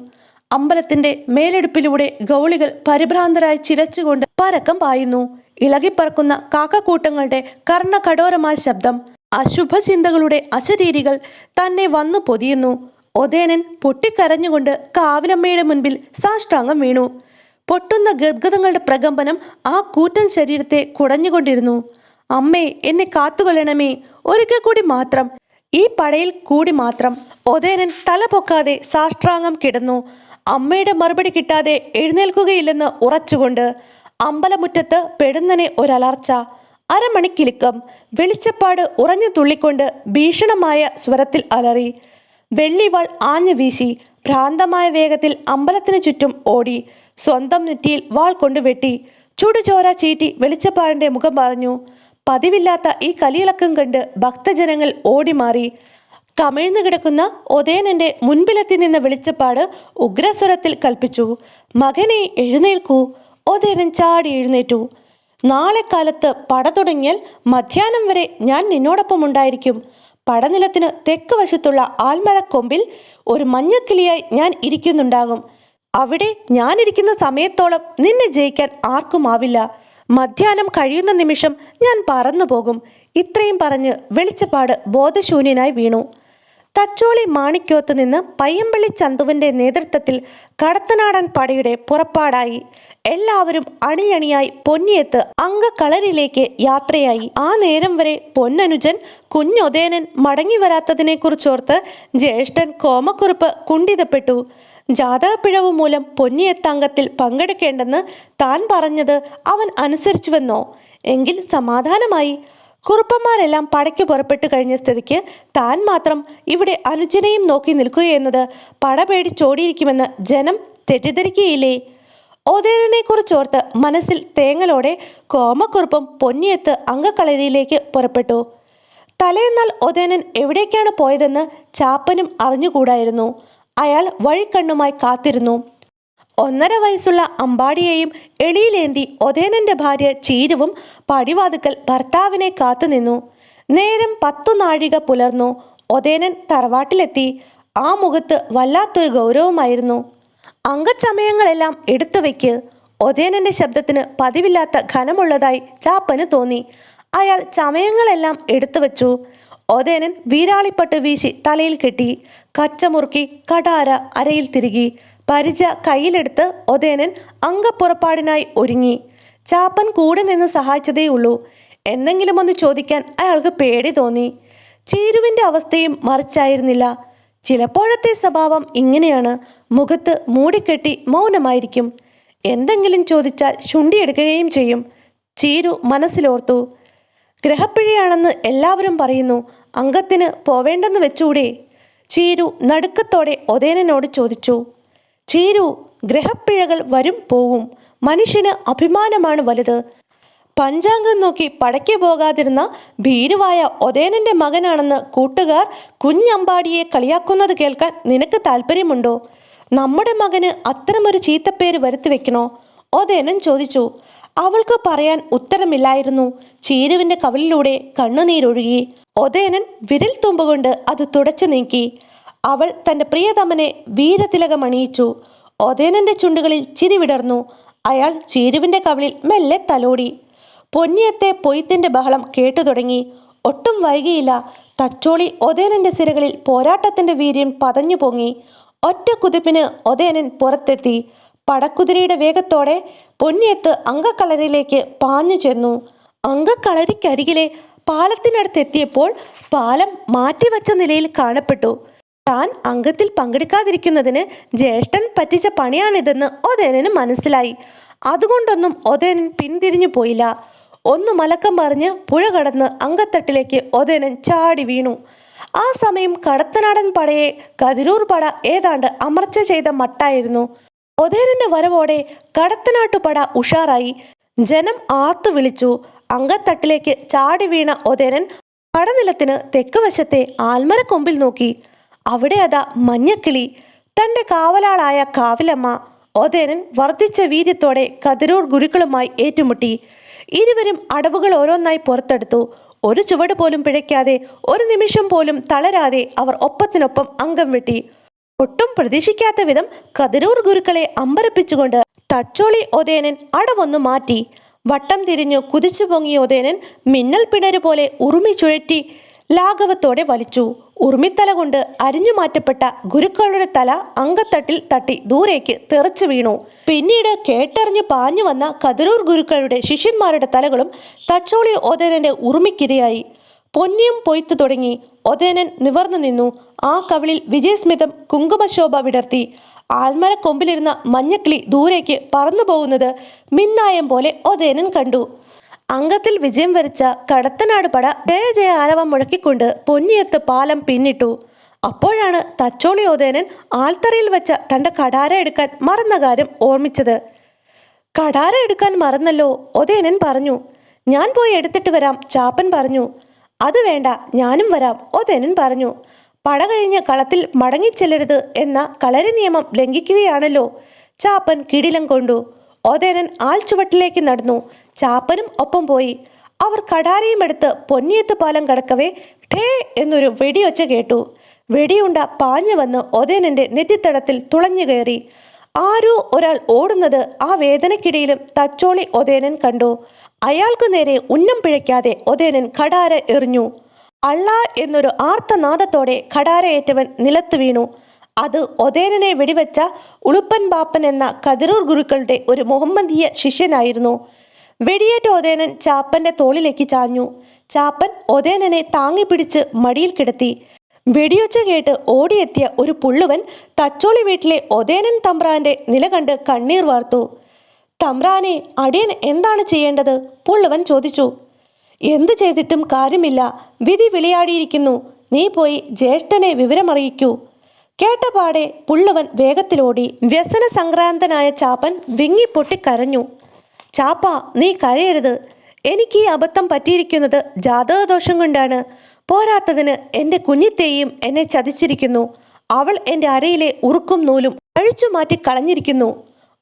അമ്പലത്തിന്റെ മേലെടുപ്പിലൂടെ ഗൗളികൾ പരിഭ്രാന്തരായി ചിലച്ചുകൊണ്ട് പരക്കം പായുന്നു. ഇളകിപ്പറക്കുന്ന കാക്കക്കൂട്ടങ്ങളുടെ കർണകഠോരമായ ശബ്ദം അശുഭചിന്തകളുടെ അശരീരികൾ തന്നെ വന്നു പൊതിയുന്നു. ഒതേനൻ പൊട്ടിക്കരഞ്ഞുകൊണ്ട് കാവിലമ്മയുടെ മുൻപിൽ സാഷ്ടാംഗം വീണു. പൊട്ടുന്ന ഗദ്ഗതങ്ങളുടെ പ്രകമ്പനം ആ കൂറ്റൻ ശരീരത്തെ കുടഞ്ഞുകൊണ്ടിരുന്നു. അമ്മേ എന്നെ കാത്തുകൊള്ളണമേ. ഒരിക്കൽ കൂടി മാത്രം. ഈ പടയിൽ കൂടി മാത്രം. ഒതേനൻ തല പൊക്കാതെ സാഷ്ട്രാംഗം കിടന്നു. അമ്മയുടെ മറുപടി കിട്ടാതെ എഴുന്നേൽക്കുകയില്ലെന്ന് ഉറച്ചുകൊണ്ട് അമ്പലമുറ്റത്ത് പെടുന്നനെ ഒരലർച്ച. അരമണിക്കിലുക്കം വെളിച്ചപ്പാട് ഉറഞ്ഞു തുള്ളിക്കൊണ്ട് ഭീഷണമായ സ്വരത്തിൽ അലറി. വെള്ളിവാൾ ആഞ്ഞു വീശി ഭ്രാന്തമായ വേഗത്തിൽ അമ്പലത്തിനു ചുറ്റും ഓടി. സ്വന്തം നെറ്റിയിൽ വാൾ കൊണ്ട് വെട്ടി. ചുടുചോര ചീറ്റി വെളിച്ചപ്പാടിന്റെ മുഖം പറഞ്ഞു പതിവില്ലാത്ത ഈ കലിയിളക്കം കണ്ട് ഭക്തജനങ്ങൾ ഓടിമാറി. കമിഴ്ന്നു കിടക്കുന്ന ഒതേനന്റെ മുൻപിലെത്തി നിന്ന വെളിച്ചപ്പാട് ഉഗ്രസ്വരത്തിൽ കൽപ്പിച്ചു. മകനെ എഴുന്നേൽക്കൂ. ഒതേനൻ ചാടി എഴുന്നേറ്റു. നാളെ കാലത്ത് പട തുടങ്ങിയാൽ മധ്യാഹ്നം വരെ ഞാൻ നിന്നോടൊപ്പം ഉണ്ടായിരിക്കും. പടനിലത്തിന് തെക്ക് വശത്തുള്ള ആൽമരക്കൊമ്പിൽ ഒരു മഞ്ഞക്കിളിയായി ഞാൻ ഇരിക്കുന്നുണ്ടാകും. അവിടെ ഞാനിരിക്കുന്ന സമയത്തോളം നിന്നെ ജയിക്കാൻ ആർക്കുമാവില്ല മധ്യാഹ്നം കഴിയുന്ന നിമിഷം ഞാൻ പറന്നു പോകും. ഇത്രയും പറഞ്ഞ് വെളിച്ചപ്പാട് ബോധശൂന്യനായി വീണു. തച്ചോളി മാണിക്യോത്ത് നിന്ന് പയ്യമ്പള്ളി ചന്തുവിന്റെ നേതൃത്വത്തിൽ കടത്തനാടൻ പടയുടെ പുറപ്പാടായി. എല്ലാവരും അണിയണിയായി പൊന്നിയെത്ത് അങ്കക്കളരിലേക്ക് യാത്രയായി. ആ നേരം വരെ പൊന്നനുജൻ കുഞ്ഞൊതേനൻ മടങ്ങി വരാത്തതിനെക്കുറിച്ചോർത്ത് ജ്യേഷ്ഠൻ കോമക്കുറുപ്പ് കുണ്ഠിതപ്പെട്ടു. ജാതകപ്പിഴവ് മൂലം പൊന്നിയത്തങ്കത്തിൽ പങ്കെടുക്കേണ്ടെന്ന് താൻ പറഞ്ഞത് അവൻ അനുസരിച്ചുവെന്നോ? എങ്കിൽ സമാധാനമായി. കുറുപ്പന്മാരെല്ലാം പടയ്ക്ക് പുറപ്പെട്ടു കഴിഞ്ഞ സ്ഥിതിക്ക് താൻ മാത്രം ഇവിടെ അനുജനെയും നോക്കി നിൽക്കുകയെന്നത് പട പേടിച്ചോടിയിരിക്കുമെന്ന് ജനം തെറ്റിദ്ധരിക്കുകയില്ലേ? ഓതേരനെ കുറിച്ചോർത്ത് മനസ്സിൽ തേങ്ങലോടെ കോമക്കുറുപ്പും പൊന്നിയത്ത് അങ്കക്കളരിയിലേക്ക് പുറപ്പെട്ടു. തലേന്നാൾ ഒതേനൻ എവിടേക്കാണ് പോയതെന്ന് ചാപ്പനും അറിഞ്ഞുകൂടായിരുന്നു. അയാൾ വഴിക്കണ്ണുമായി കാത്തിരുന്നു. ഒന്നര വയസ്സുള്ള അമ്പാടിയെയും എളിയിലേന്തി ഒതേനന്റെ ഭാര്യ ചീരുവും പടിവാതുക്കൽ ഭർത്താവിനെ കാത്തുനിന്നു നേരം പത്തു നാഴിക പുലർന്നു. ഒതേനൻ തറവാട്ടിലെത്തി. ആ മുഖത്ത് വല്ലാത്തൊരു ഗൗരവമായിരുന്നു. അംഗച്ചമയങ്ങളെല്ലാം എടുത്തു വയ്ക്ക് ഒതേനന്റെ ശബ്ദത്തിന് പതിവില്ലാത്ത ഘനമുള്ളതായി ചാപ്പന് തോന്നി. അയാൾ ചമയങ്ങളെല്ലാം എടുത്തു വച്ചു. ഒതേനൻ വീരാളിപ്പട്ട് വീശി തലയിൽ കെട്ടി കച്ചമുറുക്കി കടാര അരയിൽ തിരുകി പരിച കയ്യിലെടുത്ത് ഒതേനൻ അംഗപ്പുറപ്പാടിനായി ഒരുങ്ങി. ചാപ്പൻ കൂടെ നിന്ന് സഹായിച്ചതേയുള്ളൂ എന്തെങ്കിലും ഒന്ന് ചോദിക്കാൻ അയാൾക്ക് പേടി തോന്നി. ചീരുവിന്റെ അവസ്ഥയും മറിച്ചായിരുന്നില്ല. ചിലപ്പോഴത്തെ സ്വഭാവം ഇങ്ങനെയാണ്. മുഖത്ത് മൂടിക്കെട്ടി മൗനമായിരിക്കും. എന്തെങ്കിലും ചോദിച്ചാൽ ശുണ്ടിയെടുക്കുകയും ചെയ്യും. ചീരു മനസ്സിലോർത്തു. ഗ്രഹപ്പിഴയാണെന്ന് എല്ലാവരും പറയുന്നു. അംഗത്തിന് പോവേണ്ടെന്ന് വെച്ചൂടെ? ചീരു നടുക്കത്തോടെ ഒതേനോട് ചോദിച്ചു. ചീരു ഗ്രഹപ്പിഴകൾ വരും പോവും. മനുഷ്യന് അഭിമാനമാണ് വലുത്. പഞ്ചാംഗം നോക്കി പടയ്ക്ക് പോകാതിരുന്ന ഭീരുവായ ഒതേനന്റെ മകനാണെന്ന് കൂട്ടുകാർ കുഞ്ഞമ്പാടിയെ കളിയാക്കുന്നത് കേൾക്കാൻ നിനക്ക് താല്പര്യമുണ്ടോ നമ്മുടെ മകന് അത്തരമൊരു ചീത്തപ്പേര് വരുത്തി വെക്കണോ? ഒതേനൻ ചോദിച്ചു. അവൾക്ക് പറയാൻ ഉത്തരമില്ലായിരുന്നു. ചീരുവിന്റെ കവിളിലൂടെ കണ്ണുനീരൊഴുകി. ഒതേനൻ വിരൽ തുമ്പുകൊണ്ട് അത് തുടച്ചു നീക്കി. അവൾ തന്റെ പ്രിയതമനെ വീരതിലകമണിയിച്ചു ഒതേനന്റെ ചുണ്ടുകളിൽ ചിരി വിടർന്നു. അയാൾ ചീരുവിന്റെ കവിളിൽ മെല്ലെ തലോടി. പൊന്നിയത്തെ പൊയ്ത്തിന്റെ ബഹളം കേട്ടു തുടങ്ങി. ഒട്ടും വൈകിയില്ല. തച്ചോളി ഒതേനന്റെ സിരകളിൽ പോരാട്ടത്തിന്റെ വീര്യം പതഞ്ഞു പൊങ്ങി. ഒറ്റ കുതിപ്പിന് ഒതേനൻ പുറത്തെത്തി. പടക്കുതിരയുടെ വേഗത്തോടെ പൊന്നിയത്ത് അങ്കക്കളരിലേക്ക് പാഞ്ഞു ചെന്നു. അങ്കക്കളരിക്കരികിലെ പാലത്തിനടുത്തെത്തിയപ്പോൾ പാലം മാറ്റിവച്ച നിലയിൽ കാണപ്പെട്ടു. താൻ അംഗത്തിൽ പങ്കെടുക്കാതിരിക്കുന്നതിന് ജ്യേഷ്ഠൻ പറ്റിച്ച പണിയാണിതെന്ന് ഒതേനന് മനസ്സിലായി. അതുകൊണ്ടൊന്നും ഒതേനൻ പിന്തിരിഞ്ഞു പോയില്ല. ഒന്ന് മലക്കം പറഞ്ഞ് പുഴ കടന്ന് അങ്കത്തട്ടിലേക്ക് ഒതേനൻ ചാടി വീണു. ആ സമയം കടത്തനാടൻ പടയെ കതിരൂർ പട ഏതാണ്ട് അമർച്ച ചെയ്ത മട്ടായിരുന്നു. ഒതേനന്റെ വരവോടെ കടത്തനാട്ടുപട ഉഷാറായി. ജനം ആർത്തു വിളിച്ചു. അങ്കത്തട്ടിലേക്ക് ചാടി വീണ ഒതേരൻ പടനിലത്തിന് തെക്ക് വശത്തെ ആൽമരക്കൊമ്പിൽ നോക്കി. അവിടെ അതാ മഞ്ഞക്കിളി. തന്റെ കാവലാളായ കാവിലമ്മ ഒതേനൻ വർദ്ധിച്ച വീര്യത്തോടെ കതിരൂർ ഗുരുക്കളുമായി ഏറ്റുമുട്ടി. ഇരുവരും അടവുകൾ ഓരോന്നായി പുറത്തെടുത്തു. ഒരു ചുവട് പോലും പിഴയ്ക്കാതെ ഒരു നിമിഷം പോലും തളരാതെ അവർ ഒപ്പത്തിനൊപ്പം അംഗം വെട്ടി. ഒട്ടും പ്രതീക്ഷിക്കാത്ത വിധം കതിരൂർ ഗുരുക്കളെ അമ്പരപ്പിച്ചുകൊണ്ട് തച്ചോളി ഒതേനൻ അടവൊന്നു മാറ്റി. വട്ടം തിരിഞ്ഞു കുതിച്ചു പൊങ്ങിയ ഉദയനൻ മിന്നൽ പിണര് പോലെ ഉറുമി ചുഴറ്റി ലാഘവത്തോടെ വലിച്ചു. ഉറുമിത്തല കൊണ്ട് അരിഞ്ഞു മാറ്റപ്പെട്ട ഗുരുക്കളുടെ തല അങ്കത്തട്ടിൽ തട്ടി ദൂരേക്ക് തെറിച്ചു വീണു. പിന്നീട് കേട്ടറിഞ്ഞു പാഞ്ഞു വന്ന കതിരൂർ ഗുരുക്കളുടെ ശിഷ്യന്മാരുടെ തലകളും തച്ചോളി ഒതേനന്റെ ഉറുമിക്കിരയായി. പൊന്നിയും പൊയ്ത്തു തുടങ്ങി. ഒതേനൻ നിവർന്നു നിന്നു. ആ കവിളിൽ വിജയസ്മിതം കുങ്കുമശോഭ വിടർത്തി. ആൽമര കൊമ്പിലിരുന്ന മഞ്ഞക്കിളി ദൂരേക്ക് പറന്നു പോകുന്നത് മിന്നായം പോലെ ഒതേനൻ കണ്ടു. അംഗത്തിൽ വിജയം വരിച്ച കടത്തനാട് പട ജയ ജയ ആരവം മുഴക്കിക്കൊണ്ട് പൊന്നിയത്ത് പാലം പിന്നിട്ടു. അപ്പോഴാണ് തച്ചോളി ഓതേനൻ ആൽത്തറയിൽ വെച്ച തന്റെ കടാര എടുക്കാൻ മറന്ന കാര്യം ഓർമ്മിച്ചത്. കടാര എടുക്കാൻ മറന്നല്ലോ ഒതേനൻ പറഞ്ഞു. ഞാൻ പോയി എടുത്തിട്ട് വരാം ചാപ്പൻ പറഞ്ഞു. അത് വേണ്ട ഞാനും വരാം ഒതേനൻ പറഞ്ഞു. പട കഴിഞ്ഞ് കളത്തിൽ മടങ്ങിച്ചെല്ലരുത് എന്ന കളരി നിയമം ലംഘിക്കുകയാണല്ലോ. ചാപ്പൻ കിടിലം കൊണ്ടു. ഒതേനൻ ആൽച്ചുവട്ടിലേക്ക് നടന്നു. ചാപ്പനും ഒപ്പം പോയി. അവർ കടാരയും എടുത്ത് പൊന്നിയത്ത് പാലം കടക്കവേ ഠേ എന്നൊരു വെടിയൊച്ച കേട്ടു. വെടിയുണ്ട പാഞ്ഞു വന്ന് ഒതേനന്റെ നെറ്റിത്തടത്തിൽ തുളഞ്ഞു കയറി. ആരോ ഒരാൾ ഓടുന്നത് ആ വേദനയ്ക്കിടയിലും തച്ചോളി ഒതേനൻ കണ്ടു. അയാൾക്കു നേരെ ഉന്നം പിഴയ്ക്കാതെ ഒതേനൻ കടാര എറിഞ്ഞു. അള്ള എന്നൊരു ആർത്തനാദത്തോടെ കടാരയേറ്റവൻ നിലത്ത് വീണു. അത് ഒതേനനെ വെടിവെച്ച ഉളുപ്പൻ ബാപ്പൻ എന്ന കതിരൂർ ഗുരുക്കളുടെ ഒരു മുഹമ്മദീയ ശിഷ്യനായിരുന്നു. വെടിയേറ്റ ഒതേനൻ ചാപ്പന്റെ തോളിലേക്ക് ചാഞ്ഞു. ചാപ്പൻ ഒതേനനെ താങ്ങിപ്പിടിച്ച് മടിയിൽ കിടത്തി. വെടിയൊച്ച കേട്ട് ഓടിയെത്തിയ ഒരു പുള്ളുവൻ തച്ചോളി വീട്ടിലെ ഒതേനൻ തമ്പ്രാന്റെ നില കണ്ട് കണ്ണീർ വാർത്തു. തമ്പ്രാനെ അടിയൻ എന്താണ് ചെയ്യേണ്ടത്? പുള്ളുവൻ ചോദിച്ചു. എന്തു ചെയ്തിട്ടും കാര്യമില്ല. വിധി വിളിയാടിയിരിക്കുന്നു. നീ പോയി ജ്യേഷ്ഠനെ വിവരമറിയിക്കൂ. കേട്ടപാടെ പുള്ളുവൻ വേഗത്തിലോടി. വ്യസന സംക്രാന്തനായ ചാപ്പൻ വിങ്ങിപ്പൊട്ടി കരഞ്ഞു. ചാപ്പ നീ കരയരുത്. എനിക്ക് ഈ അബദ്ധം പറ്റിയിരിക്കുന്നത് ജാതകദോഷം കൊണ്ടാണ്. പോരാത്തതിന് എന്റെ കുഞ്ഞിത്തേയും എന്നെ ചതിച്ചിരിക്കുന്നു. അവൾ എന്റെ അരയിലെ ഉറുക്കും നൂലും അഴിച്ചു മാറ്റി കളഞ്ഞിരിക്കുന്നു.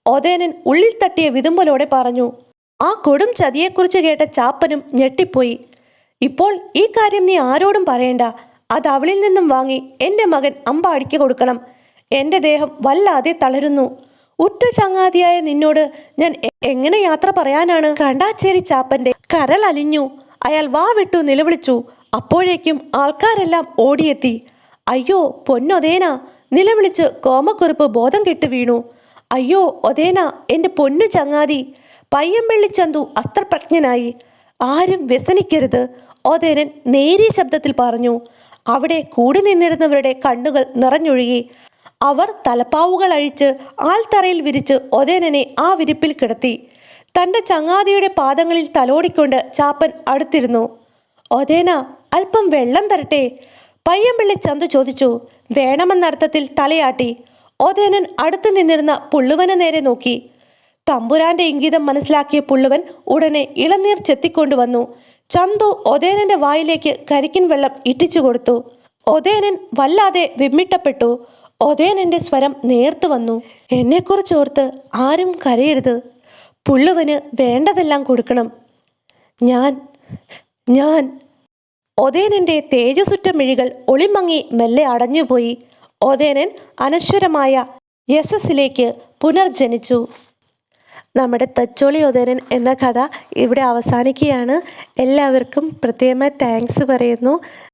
ഒതേനൻ ഉള്ളിൽ തട്ടിയ വിതുമ്പലോടെ പറഞ്ഞു ആ കൊടും ചതിയെക്കുറിച്ച് കേട്ട ചാപ്പനും ഞെട്ടിപ്പോയി. ഇപ്പോൾ ഈ കാര്യം നീ ആരോടും പറയേണ്ട. അത് അവളിൽ നിന്നും വാങ്ങി എന്റെ മകൻ അമ്പാടിക്ക് കൊടുക്കണം. എന്റെ ദേഹം വല്ലാതെ തളരുന്നു. ഉറ്റ ചങ്ങാതിയായ നിന്നോട് ഞാൻ എങ്ങനെ യാത്ര പറയാനാണ്? കണ്ടാച്ചേരി ചാപ്പന്റെ കരൾ അലിഞ്ഞു അയാൾ വാ വിട്ടു നിലവിളിച്ചു അപ്പോഴേക്കും ആൾക്കാരെല്ലാം ഓടിയെത്തി. അയ്യോ പൊന്നൊതേന നിലവിളിച്ച് കോമക്കുറുപ്പ് ബോധം കെട്ട് വീണു. അയ്യോ ഒതേന എന്റെ പൊന്നു ചങ്ങാതി പയ്യമ്പള്ളി വെള്ളിച്ചന്തു അസ്ത്രപ്രജ്ഞനായി. ആരും വ്യസനിക്കരുത് ഒതേനൻ നേരിയ ശബ്ദത്തിൽ പറഞ്ഞു. അവിടെ കൂടി നിന്നിരുന്നവരുടെ കണ്ണുകൾ നിറഞ്ഞൊഴുകി. അവർ തലപ്പാവുകൾ അഴിച്ച് ആൽത്തറയിൽ വിരിച്ച് ഒതേനനെ ആ വിരിപ്പിൽ കിടത്തി. തന്റെ ചങ്ങാതിയുടെ പാദങ്ങളിൽ തലോടിക്കൊണ്ട് ചാപ്പൻ അടുത്തിരുന്നു. ഒതേന അല്പം വെള്ളം തരട്ടെ? പയ്യമ്പിള്ളി ചന്തു ചോദിച്ചു. വേണമെന്നർത്ഥത്തിൽ തലയാട്ടി. ഒതേനൻ അടുത്തു നിന്നിരുന്ന പുള്ളുവനെ നേരെ നോക്കി. തമ്പുരാന്റെ ഇംഗിതം മനസ്സിലാക്കിയ പുള്ളുവൻ ഉടനെ ഇളനീർ ചെത്തിക്കൊണ്ടുവന്നു ചന്തു ഒതേനന്റെ വായിലേക്ക് കരിക്കിൻ വെള്ളം ഇറ്റിച്ചു കൊടുത്തു. ഒതേനൻ വല്ലാതെ വിമ്മിട്ടപ്പെട്ടു. ഒതേനന്റെ സ്വരം നേർത്തു വന്നു. എന്നെക്കുറിച്ച് ഓർത്ത് ആരും കരയരുത്. പുള്ളുവന് വേണ്ടതെല്ലാം കൊടുക്കണം. ഞാൻ ഞാൻ ഒതേനന്റെ തേജസുറ്റ മിഴികൾ ഒളിമങ്ങി മെല്ലെ അടഞ്ഞുപോയി. ഒതേനൻ അനശ്വരമായ യശസ്സിലേക്ക് പുനർജനിച്ചു. നമ്മുടെ തച്ചോളി ഒതേനൻ എന്ന കഥ ഇവിടെ അവസാനിക്കുകയാണ്. എല്ലാവർക്കും പ്രത്യേകമായി താങ്ക്സ് പറയുന്നു.